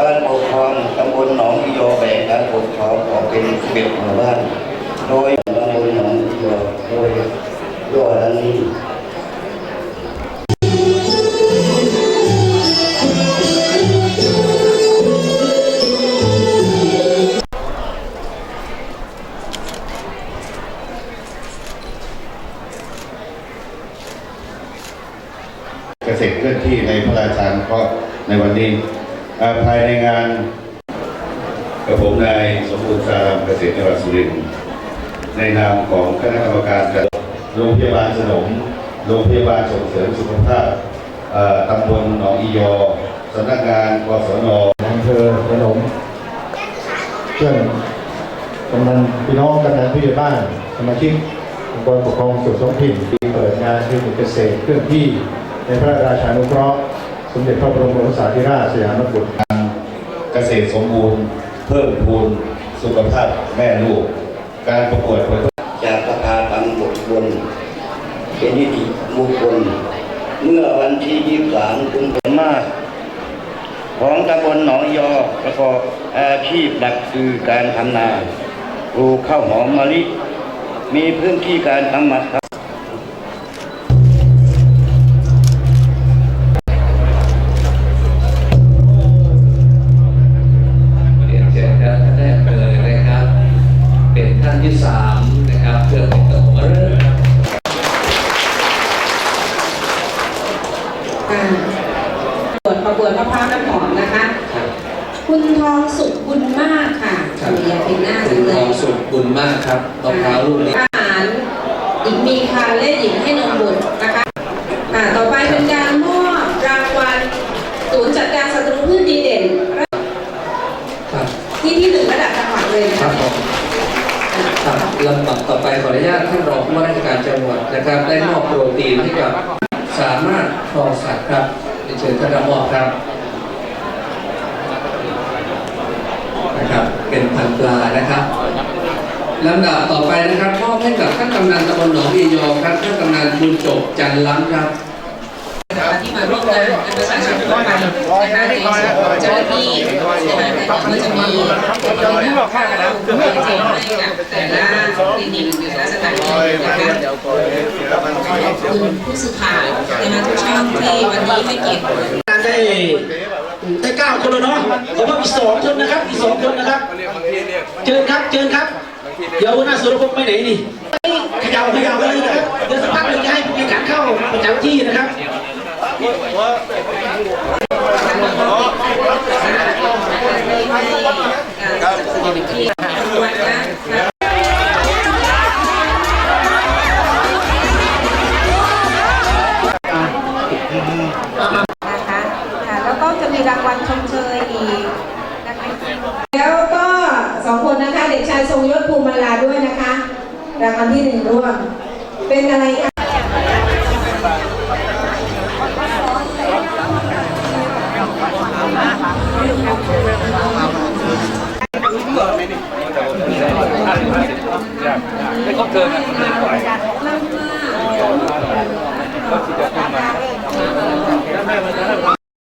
การปกครองตำบลหนองอโยแบ่งการปกครองออกเป็น11หมู่บ้าน โดยตำบลหนองอโยโดยย่อดังนี้เกษตรเคลื่อนที่ในพระราชานเคราะในวันนี้ ภายในงานกับผมนายสมบูรณ์สารามเกษตรจังหวัดสุรินทร์ในนามของคณะกรรมการจัดโรงพยาบาลสนมโรงพยาบาลส่งเสริมสุขภาพตำบลหนองอียอสำนักงานกศนอำเภอขนมเพื่อนกำนันพี่น้องกำนันผู้ใหญ่บ้านสมาชิกองค์กรปกครองส่วนท้องถิ่นที่เปิดงานคลินิกเกษตรเคลื่อนที่ในพระราชานุเคราะห์ มเด็จพระบรมโอรสาธิราชสยามกุฎเกษตรสมบูรณ์ เพิ่มพูนสุขภาพแม่ลูก การประกวดผลจากสภาตังบทบนเป็นนิติบุคคลเมื่อวันที่23กุมภาพันธ์มาของตำบลหนองยอประกอบอาชีพหลักคือการทำนาปลูกข้าวหอมมะลิ มีพื้นที่การทำมา วดประกวดมะพร้าวน้ำหอมนะคะ คุณทองสุขบุญมากค่ะอยากเป็นหน้าคุจัณงเลทอยงสุขบุญมากครับมะพร้าวลูกนี้ อาหารหญิงมีค่ะและหญิงให้นมบุตรนะคะอ่าต่อไปเป็นการมอบรางวัลศูนย์จัดการศัตรูพืชดีเด่น ครับ ที่ที่หนึ่งระดับจังหวัดเลยคนะรับคะผมครับลำดับต่อไปขออนุญาตท่านรองผู้ว่าราชการจังหวัดนะครับ ได้มอบโปรตีนให้กับสามารถครองสัตว์ครับ เรียนเชิญท่านรับมอบครับนะครับ เป็นพันปลานะครับลำดับต่อไปนะครับมอบให้กับท่านกำนันตำบลหนองอียอครับท่านกำนันบุญจบจันล้ำครับ ที่มาร่วมงานและประชาชนทั่วไปนะคะในส่วนของเจ้าหน้าที่นะคะก็จะมีเจ้าหน้าที่บอกข้ากันแล้วคุณให้กับแต่ละคลินิกหรือสถานที่นะคะขอบคุณผู้สื่อข่าวนะคะทุกช่องที่วันนี้ให้เกียรติได้ได้เก้าคนแล้วเนาะเดี๋ยวว่ามีสองคนนะครับมีสองคนนะครับเชิญครับเชิญครับ เดี๋ยวหน้าสุรพงศ์ไปไหนนี่ขย่าเขย่ากันเลยนะครับเดี๋ยวสักพักหนึ่งจะให้ผู้แข่งขันเข้าประจำที่นะครับ นะคะค่ะแล้วก็จะมีรางวัลชมเชยอีกนะคะแล้วก็สองคนนะคะ เด็กชายทรงยศภูมิมาลาด้วยนะคะ รางวัลที่หนึ่งร่วม เป็นอะไรคะ 多少钱